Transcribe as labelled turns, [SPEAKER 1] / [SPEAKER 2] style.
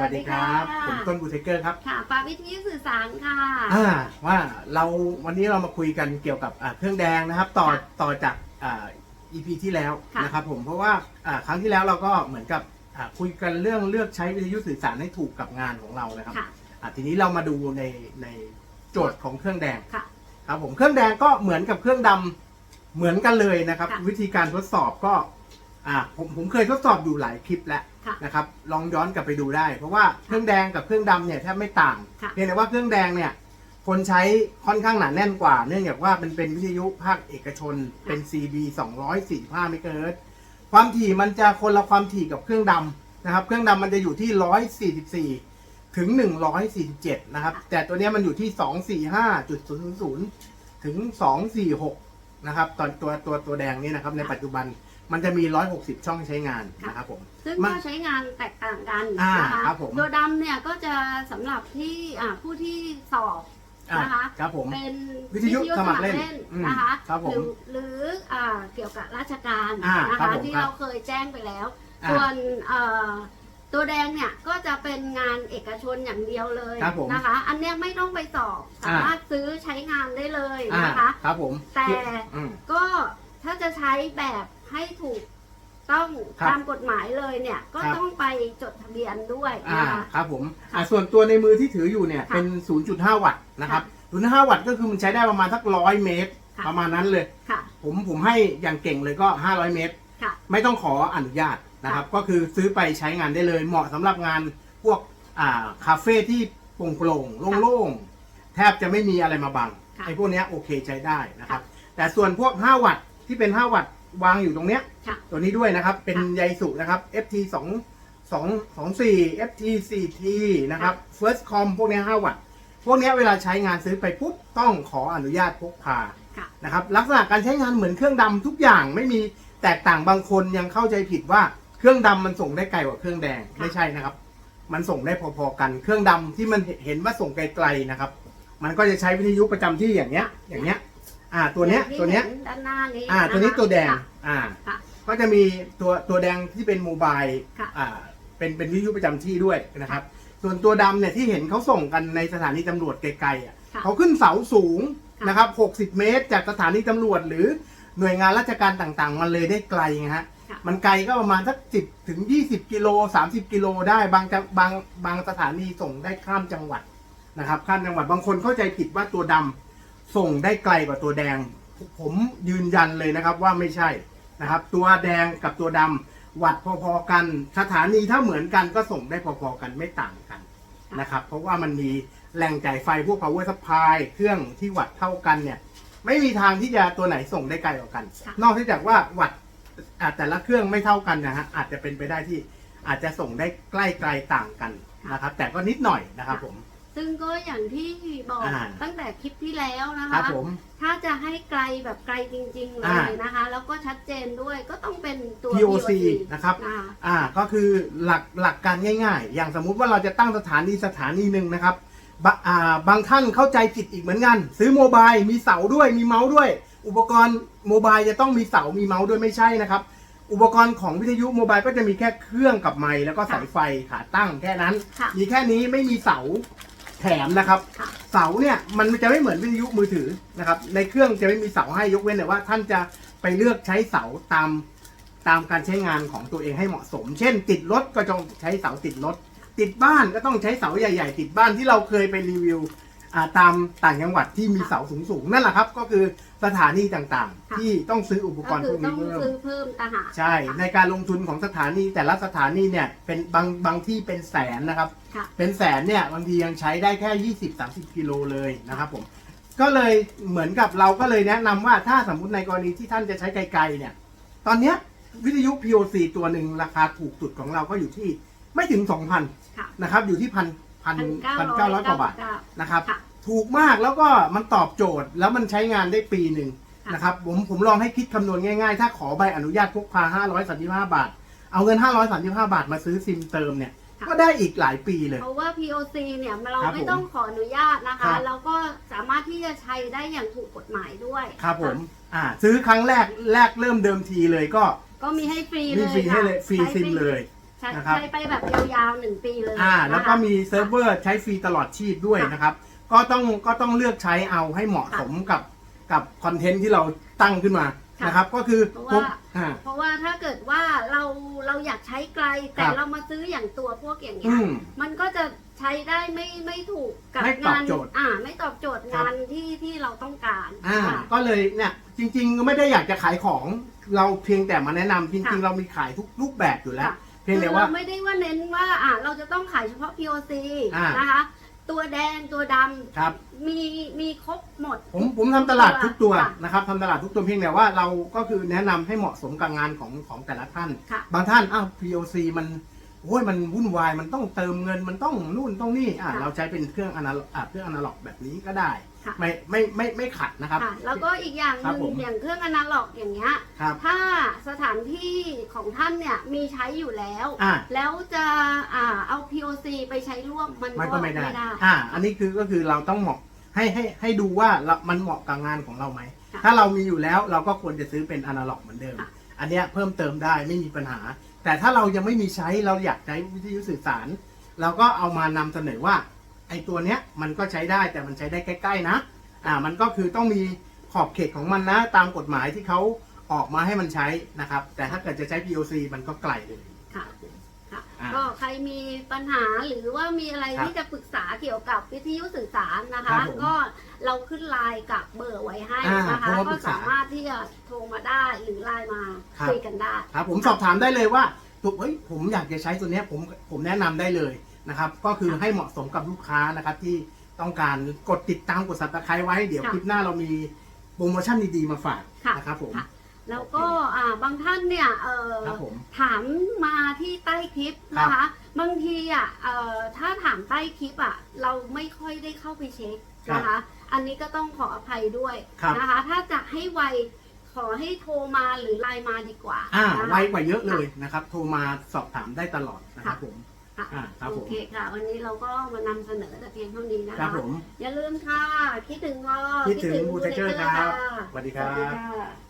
[SPEAKER 1] สวัสดีครับะผมต้นบูเทเกอร์ครับ
[SPEAKER 2] ค่ะปาวิทยุสื่อสารค่ะ
[SPEAKER 1] อ่า ว่าเราวันนี้เรามาคุยกันเกี่ยวกับอ่าเครื่องแดงนะครับ ต่อ
[SPEAKER 2] ค่ะ
[SPEAKER 1] ต่อจากอ่า EP ที่แล้ว
[SPEAKER 2] ค่ะ
[SPEAKER 1] นะครับผม เพราะว่าอ่าครั้งที่แล้วเราก็เหมือนกับอ่าคุยกันเรื่องเลือกใช้วิทยุสื่อสารให้ถูกกับงานของเรานะครับ
[SPEAKER 2] ค่ะ
[SPEAKER 1] อ่าทีนี้เรามาดูในในโจทย์ของเครื่องแดง
[SPEAKER 2] ค่ะ
[SPEAKER 1] ครับผมเครื่องแดงก็เหมือนกับเครื่องดำเหมือนกันเลยนะครับ
[SPEAKER 2] ค่ะ
[SPEAKER 1] วิธีการทดสอบก็อ่าผมผมเคยทดสอบอยู่หลายคลิปแล้ว
[SPEAKER 2] ค่ะ
[SPEAKER 1] นะครับลองย้อนกลับไปดูได้ เพราะว่าเครื่องแดงกับเครื่องดำเนี่ยแทบไม่ต่าง
[SPEAKER 2] ค่ะ
[SPEAKER 1] เพียงแต่ว่าเครื่องแดงเนี่ยคนใช้ค่อนข้างหนาแน่นกว่า เนื่องจากว่ามันเป็นวิทยุภาคเอกชนเป็น CB 245เมกะเฮิรตซ์ความถี่มันจะคนละความถี่กับเครื่องดำนะครับเครื่องดำมันจะอยู่ที่ 144 ถึง 147 นะครับ แต่ตัวเนี้ยมันอยู่ที่ 245.000 ถึง 246 นะครับตอนตัวตัวตัวแดงนี่นะครับในปัจจุบัน มันจะมี 160 ช่องใช้งานนะครับผม
[SPEAKER 2] ซึ่ง
[SPEAKER 1] มา
[SPEAKER 2] ก็ใช้งานแตกต่างกัน
[SPEAKER 1] อ่า
[SPEAKER 2] นะคะ
[SPEAKER 1] ครับผม
[SPEAKER 2] ตัวดำเนี่ยก็จะสำหรับที่อ่าผู้ที่สอบ
[SPEAKER 1] อะ
[SPEAKER 2] นะคะ
[SPEAKER 1] ครับผม
[SPEAKER 2] เป็น
[SPEAKER 1] วิทยุสมัครเล่นอืม
[SPEAKER 2] นะคะ
[SPEAKER 1] ครับผม
[SPEAKER 2] หรือหรืออ่าเกี่ยวกับราชการ
[SPEAKER 1] อ่า
[SPEAKER 2] นะ
[SPEAKER 1] ครั
[SPEAKER 2] คะ
[SPEAKER 1] บผม
[SPEAKER 2] ที่
[SPEAKER 1] ครับ
[SPEAKER 2] เราเคยแจ้งไปแล้ว
[SPEAKER 1] อ่า
[SPEAKER 2] ส่วนเอ่อตัวแดงเนี่ยก็จะเป็นงานเอกชนอย่างเดียวเลย
[SPEAKER 1] ครับผม
[SPEAKER 2] นะคะ อันเนี้ยไม่ต้องไปสอบสามารถซื้อใช้งานได้เลย
[SPEAKER 1] อ่า
[SPEAKER 2] นะคะ
[SPEAKER 1] ครับผม
[SPEAKER 2] แต่
[SPEAKER 1] อืม
[SPEAKER 2] ก็ถ้าจะใช้แบบ ให้ถูกต้อง
[SPEAKER 1] ครับ
[SPEAKER 2] ตามกฎหมายเลยเนี่ย ก็
[SPEAKER 1] ครับ
[SPEAKER 2] ต้องไปจดทะเบียนด้วย
[SPEAKER 1] อ่า
[SPEAKER 2] นะคะ
[SPEAKER 1] ครับผม
[SPEAKER 2] ค่ะ
[SPEAKER 1] อ่าส่วนตัวในมือที่ถืออยู่เนี่ย
[SPEAKER 2] ค่ะ
[SPEAKER 1] เป็น 0.5 วัตต์นะครับ0.5 วัตต์ก็คือมันใช้ได้ประมาณสักร้อยเมตร
[SPEAKER 2] ค่ะ
[SPEAKER 1] ประมาณนั้นเลย
[SPEAKER 2] ค่ะ
[SPEAKER 1] ผมผมให้อย่างเก่งเลยก็ 500 เมตร
[SPEAKER 2] ค่ะ
[SPEAKER 1] ไม่ต้องขออนุญาตนะครับ ก็คือซื้อไปใช้งานได้เลย เหมาะสำหรับงานพวกอ่าคาเฟ่ที่โปร่งโปร่งๆโล่งๆ แทบจะไม่มีอะไรมาบัง
[SPEAKER 2] ค่ะ
[SPEAKER 1] ไอ้พวกเนี้ยโอเคใช้ได้นะครับ แต่ส่วนพวก 5 วัตต์ที่เป็น 5 วัตต์ วางอยู่ตรงเนี้ย
[SPEAKER 2] ค่ะ
[SPEAKER 1] ตัวนี้ด้วยนะครับ เป็น
[SPEAKER 2] ค่ะ
[SPEAKER 1] ใยสุนะครับ FT 2 2 2 4 FT 4T นะครับ First Com พวกเนี้ย5วัตต์ พวกเนี้ยเวลาใช้งานซื้อไปปุ๊บ ต้องขออนุญาตพกพา
[SPEAKER 2] ค่ะ
[SPEAKER 1] นะครับ ลักษณะการใช้งานเหมือนเครื่องดำทุกอย่างไม่มีแตกต่างบางคนยังเข้าใจผิดว่าเครื่องดำมันส่งได้ไกลกว่าเครื่องแดง
[SPEAKER 2] ค่ะ
[SPEAKER 1] ไม่ใช่นะครับ มันส่งได้พอๆกัน เครื่องดำที่มันเห็นว่าส่งไกลๆนะครับ มันก็จะใช้วิทยุประจำที่อย่างเนี้ย อย่างเนี้ย อ่าตัวเนี้ย
[SPEAKER 2] ที่
[SPEAKER 1] ตัวเนี้ย
[SPEAKER 2] ห็ด้านหน้านี้
[SPEAKER 1] อ่าตัวนี้ะ
[SPEAKER 2] คะ
[SPEAKER 1] ตัวแดง
[SPEAKER 2] ค่ะ
[SPEAKER 1] อ่า
[SPEAKER 2] ค่ะ
[SPEAKER 1] ก็จะมีตัวตัวแดงที่เป็นโมบาย
[SPEAKER 2] ค่ะ
[SPEAKER 1] อ่าเป็นเป็นวิทยุประจำที่ด้วยนะครับ ส่วนตัวดำเนี่ยที่เห็นเขาส่งกันในสถานีตำรวจไกลๆอะ
[SPEAKER 2] ค่ะ
[SPEAKER 1] เขาขึ้นเสาสูง
[SPEAKER 2] ค่ะ
[SPEAKER 1] นะครับ 60 เมตร จากสถานีตำรวจ หรือหน่วยงานราชการต่างๆ มันเลยได้ไกลไงฮะ
[SPEAKER 2] ค่ะ
[SPEAKER 1] มันไกลก็ประมาณสัก 10 ถึง 20 กิโล 30 กิโลได้บางจังบางบางสถานีส่งได้ข้ามจังหวัดนะครับ ข้ามจังหวัดบางคนเข้าใจผิดว่าตัวดำ ส่งได้ไกลกว่าตัวแดง ผมยืนยันเลยนะครับว่าไม่ใช่นะครับ ตัวแดงกับตัวดำวัดพอๆกัน สถานีถ้าเหมือนกันก็ส่งได้พอๆกันไม่ต่างกันนะครับ เพราะว่ามันมีแหล่งจ่ายไฟพวก power supply เครื่องที่วัดเท่ากันเนี่ย ไม่มีทางที่จะตัวไหนส่งได้ไกลกว่ากัน
[SPEAKER 2] ค่ะ
[SPEAKER 1] นอกจากว่าวัดอ่าแต่ละเครื่องไม่เท่ากันนะฮะอาจจะเป็นไปได้ที่อาจจะส่งได้ใกล้ไกลต่างกันนะครับ แต่ก็นิดหน่อยนะครับผม
[SPEAKER 2] ซึ่งก็อย่างที่บอก
[SPEAKER 1] อ่า
[SPEAKER 2] ตั้งแต่คลิปที่แล้วนะ
[SPEAKER 1] ครั
[SPEAKER 2] คะ
[SPEAKER 1] บผม
[SPEAKER 2] ถ้าจะให้ไกลแบบไกลจริงๆเล
[SPEAKER 1] อ่า
[SPEAKER 2] ยนะคะ แล้วก็ชัดเจนด้วยก็ต้องเป็นตัว
[SPEAKER 1] POC นะครับ
[SPEAKER 2] อ่า
[SPEAKER 1] อ่าก็คือหลักหลักการง่ายๆ อย่างสมมุติว่าเราจะตั้งสถานีสถานีหนึ่งนะครับบะอ่าบางท่านเข้าใจผิดอีกเหมือนกัน ซื้อโมบายมีเสาด้วยมีเมาส์ด้วย อุปกรณ์โมบายจะต้องมีเสามีเมาส์ด้วยไม่ใช่นะครับ อุปกรณ์ของวิทยุโมบายก็จะมีแค่เครื่องกับไมค์แล้วก็สายไฟขาตั้งแค่นั้น
[SPEAKER 2] ค่ะ
[SPEAKER 1] มีแค่นี้ไม่มีเสา แถมนะครับเสาเนี่ยมันจะไม่เหมือนวิทยุมือถือนะครับในเครื่องจะไม่มีเสาให้ยกเว้นแต่ว่าท่านจะไปเลือกใช้เสาตามตามการใช้งานของตัวเองให้เหมาะสม เช่น ติดรถก็ต้องใช้เสาติดรถติดบ้านก็ต้องใช้เสาใหญ่ ๆ ติดบ้านที่เราเคยไปรีวิว ตามต่างจังหวัดที่มีเสาสูงๆนั่นแหละครับ ก็คือสถานีต่างๆ ที่ต้องซื้ออุปก
[SPEAKER 2] ก็
[SPEAKER 1] รณ์
[SPEAKER 2] คื
[SPEAKER 1] พ
[SPEAKER 2] อ
[SPEAKER 1] วก
[SPEAKER 2] ต้
[SPEAKER 1] นี้
[SPEAKER 2] อง
[SPEAKER 1] เพิ่ม
[SPEAKER 2] ซื้อเพิ่มต่างหาก
[SPEAKER 1] ใช่ ในการลงทุนของสถานีแต่ละสถานีเนี่ยเป็นบางบางที่เป็นแสนนะครับ
[SPEAKER 2] ค่ะ
[SPEAKER 1] เป็นแสนเนี่ยบางทียังใช้ได้แค่ 20-30 กิโลเลยนะครับผมก็เลยเหมือนกับเราก็เลยแนะนำว่าถ้าสมมติในกรณีที่ท่านจะใช้ไกลๆเนี่ย ตอนเนี้ยวิทยุ POC ตัวหนึ่งราคาถูกสุดของเราก็อยู่ที่ไม่ถึง 2,000
[SPEAKER 2] ค่ะ
[SPEAKER 1] นะครับอยู่ที่พัน พันพันเก้าร้อยกว่าบาทนะครับ
[SPEAKER 2] ค่ะ
[SPEAKER 1] ถูกมากแล้วก็มันตอบโจทย์แล้วมันใช้งานได้ปีหนึ่ง
[SPEAKER 2] ค่ะ
[SPEAKER 1] นะครับผมผมลองให้คิดคำนวณง่ายๆ ถ้าขอใบอนุญาตพกพา 535 บาท เอาเงิน 535 บาทมาซื้อซิมเติมเนี่ย ก็ได้อีกหลายปีเลย
[SPEAKER 2] เพราะว่า POC เนี่ยเรา
[SPEAKER 1] ครับ
[SPEAKER 2] ไม่
[SPEAKER 1] ผม
[SPEAKER 2] ต้องขออนุญาตนะ
[SPEAKER 1] ครั
[SPEAKER 2] คะ
[SPEAKER 1] บ
[SPEAKER 2] เราก็สามารถที่จะใช้ได้อย่างถูกกฎหมายด้วย
[SPEAKER 1] ครับผมอ่าซื้อครั้งแรกแรกเริ่มเดิมทีเลยก็
[SPEAKER 2] ก็มีให้ฟรี
[SPEAKER 1] มี
[SPEAKER 2] เลย
[SPEAKER 1] ฟรีให้เลย
[SPEAKER 2] ค่ะ
[SPEAKER 1] ฟรี
[SPEAKER 2] ใช้
[SPEAKER 1] ซิมเลย
[SPEAKER 2] ใช้
[SPEAKER 1] นะครับ
[SPEAKER 2] ใช้ไปแบบยาวๆหนึ่งปีเลย
[SPEAKER 1] อ่า แล้วก็
[SPEAKER 2] นะคะ
[SPEAKER 1] มีเซิร์ฟเวอร์ใช้ฟรีตลอดชีพด้วย
[SPEAKER 2] ค่ะ
[SPEAKER 1] นะครับ ก็ต้องก็ต้องเลือกใช้เอาให้เหมาะสมกับกับคอนเทนต์ที่เราตั้งขึ้นมา
[SPEAKER 2] ค่ะ
[SPEAKER 1] นะครับ ก็คือ
[SPEAKER 2] เพราะว่า
[SPEAKER 1] อ่า
[SPEAKER 2] เพราะว่าถ้าเกิดว่าเราเราอยากใช้ไกล แต่
[SPEAKER 1] ครับ
[SPEAKER 2] เรามาซื้ออย่างตัวพวกอย่างเงี้
[SPEAKER 1] อื
[SPEAKER 2] ย
[SPEAKER 1] ม
[SPEAKER 2] มันก็จะใช้ได้ไม่ไม่ถูกกับ
[SPEAKER 1] ไม่ตอบ
[SPEAKER 2] งาน
[SPEAKER 1] โจทย์
[SPEAKER 2] อ่า ไม่ตอบโจทย์
[SPEAKER 1] ครับ
[SPEAKER 2] งานที่ที่เราต้องการ
[SPEAKER 1] อ่า
[SPEAKER 2] ค่ะ
[SPEAKER 1] ก็เลยเนี่ยจริง ๆ ไม่ได้อยากจะขายของเราเพียงแต่มาแนะนำจริง
[SPEAKER 2] ค่ะ
[SPEAKER 1] ๆเรามีขายทุกรูปแบบอยู่แล้ว
[SPEAKER 2] ค่ะ
[SPEAKER 1] เพียง
[SPEAKER 2] คื
[SPEAKER 1] แต่
[SPEAKER 2] อ
[SPEAKER 1] ว่า
[SPEAKER 2] เราไม่ได้ว่าเน้นว่าอ่าเราจะต้องขายเฉพาะ POC
[SPEAKER 1] อ่าน
[SPEAKER 2] นะคะ ตัวแดงตัวด
[SPEAKER 1] ครับำ
[SPEAKER 2] มีมีครบหมด
[SPEAKER 1] ผมผมทำตลาดทุกตัว
[SPEAKER 2] ค่ะ
[SPEAKER 1] นะครับทำตลาดทุกตัวเพียงแต่ว่าเราก็คือแนะนำให้เหมาะสมกับงานของของแต่ละท่าน
[SPEAKER 2] ค่ะ
[SPEAKER 1] บางท่านอ้าว POC มันโอ้ยมันวุ่นวายมันต้องเติมเงินมันต้องนู่นต้องนี่อ่า
[SPEAKER 2] ค่ะ
[SPEAKER 1] เราใช้เป็นเครื่องอนาล็อกอ่าเครื่องอนาล็อกแบบนี้ก็ได้
[SPEAKER 2] ค่ะ
[SPEAKER 1] ไม่ไม่ไม่ไม่ขัดนะครับ
[SPEAKER 2] ค่ะแล้วก็อีกอย่างห
[SPEAKER 1] ครับ
[SPEAKER 2] นึ่ง
[SPEAKER 1] ผม
[SPEAKER 2] อย่างเครื่องอนาล็อกอย่างเงี้ย
[SPEAKER 1] ครับ
[SPEAKER 2] ถ้าสถานที่ของท่านเนี่ยมีใช้อยู่แล้ว
[SPEAKER 1] อ่า
[SPEAKER 2] แล้วจะอ่าเอา POC ไปใช้ร่วมมัน
[SPEAKER 1] มัน
[SPEAKER 2] ก็
[SPEAKER 1] ก็ไม่ได้
[SPEAKER 2] ไม่ได้
[SPEAKER 1] อ่า อันนี้คือก็คือเราต้องเหมาะให้ให้ให้ดูว่าเรามันเหมาะกับงานของเราไหม
[SPEAKER 2] ค่ะ
[SPEAKER 1] ถ้าเรามีอยู่แล้วเราก็ควรจะซื้อเป็นอนาล็อกเหมือนเดิม
[SPEAKER 2] ค่ะ
[SPEAKER 1] อันเนี้ยเพิ่มเติมได้ไม่มีปัญหา แต่ถ้าเรายังไม่มีใช้เราอยากใช้วิทยุสื่อสาร เราก็เอามานำเสนอว่า ไอ้ตัวเนี้ยมันก็ใช้ได้แต่มันใช้ได้ใกล้ๆนะอ่ามันก็คือต้องมีขอบเขตของมันนะตามกฎหมายที่เขาออกมาให้มันใช้นะครับ แต่ถ้าเกิดจะใช้ POC มันก็ไกลเลย
[SPEAKER 2] ค่ะค่ะ
[SPEAKER 1] อ่า
[SPEAKER 2] ก็ใครมีปัญหาหรือว่ามีอะไร
[SPEAKER 1] ครับ
[SPEAKER 2] ที่จะปรึกษาเกี่ยวกับวิทยุสื่อสารนะ
[SPEAKER 1] ครั
[SPEAKER 2] คะ
[SPEAKER 1] บผม
[SPEAKER 2] ก็เราขึ้นไลน์กับเบอร์ไว้ให้
[SPEAKER 1] อ่า
[SPEAKER 2] นะคะ
[SPEAKER 1] โทรมาป
[SPEAKER 2] ก็
[SPEAKER 1] รึกษา
[SPEAKER 2] สามารถที่จะโทรมาได้หรือไลน์มา
[SPEAKER 1] ครับ
[SPEAKER 2] คุยกันได้
[SPEAKER 1] ครับผมสอบถามได้เลยว่าถูกเฮ้ยผมอยากจะใช้ตัวเนี้ยผมผมแนะนำได้เลย นะครับ ก็คือให้เหมาะสมกับลูกค้านะครับ ที่ต้องการกดติดตามกดสับตะไคร้ไว้เดี๋ยว
[SPEAKER 2] ค่ะ
[SPEAKER 1] คลิปหน้าเรามีโปรโมชั่นดีๆมาฝาก
[SPEAKER 2] ค่ะ
[SPEAKER 1] นะครับผม
[SPEAKER 2] ค่ะแล้วก็อ่าบางท่านเนี่ยเออ
[SPEAKER 1] ครับผม
[SPEAKER 2] ถามมาที่ใต้คลิป
[SPEAKER 1] ครับ
[SPEAKER 2] นะคะ บางทีอะเอ่อถ้าถามใต้คลิปอะเราไม่ค่อยได้เข้าไปเช็คนะคะ อันนี้ก็ต้องขออภัยด้วย
[SPEAKER 1] ครับ
[SPEAKER 2] นะคะ ถ้าจะให้ไวขอให้โทรมาหรือไลน์มาดีกว่า
[SPEAKER 1] อ่า
[SPEAKER 2] นะคะ
[SPEAKER 1] ไวกว่าเยอะเลยนะครับ โทรมาสอบถามได้ตลอดนะครับผม
[SPEAKER 2] ค่ะ
[SPEAKER 1] อ่าครับผม
[SPEAKER 2] โอเคค่ะ วันนี้เราก็มานำเสนอแต่เพียงเท่านี้นะ
[SPEAKER 1] ครั
[SPEAKER 2] คะ
[SPEAKER 1] บผม
[SPEAKER 2] อย่าลืมค่ะ คิดถึงก็
[SPEAKER 1] คิดถึงบูเทเจอร์ครับะสวัสดีค
[SPEAKER 2] ส
[SPEAKER 1] รั
[SPEAKER 2] วัสดี
[SPEAKER 1] บ
[SPEAKER 2] ค่ะ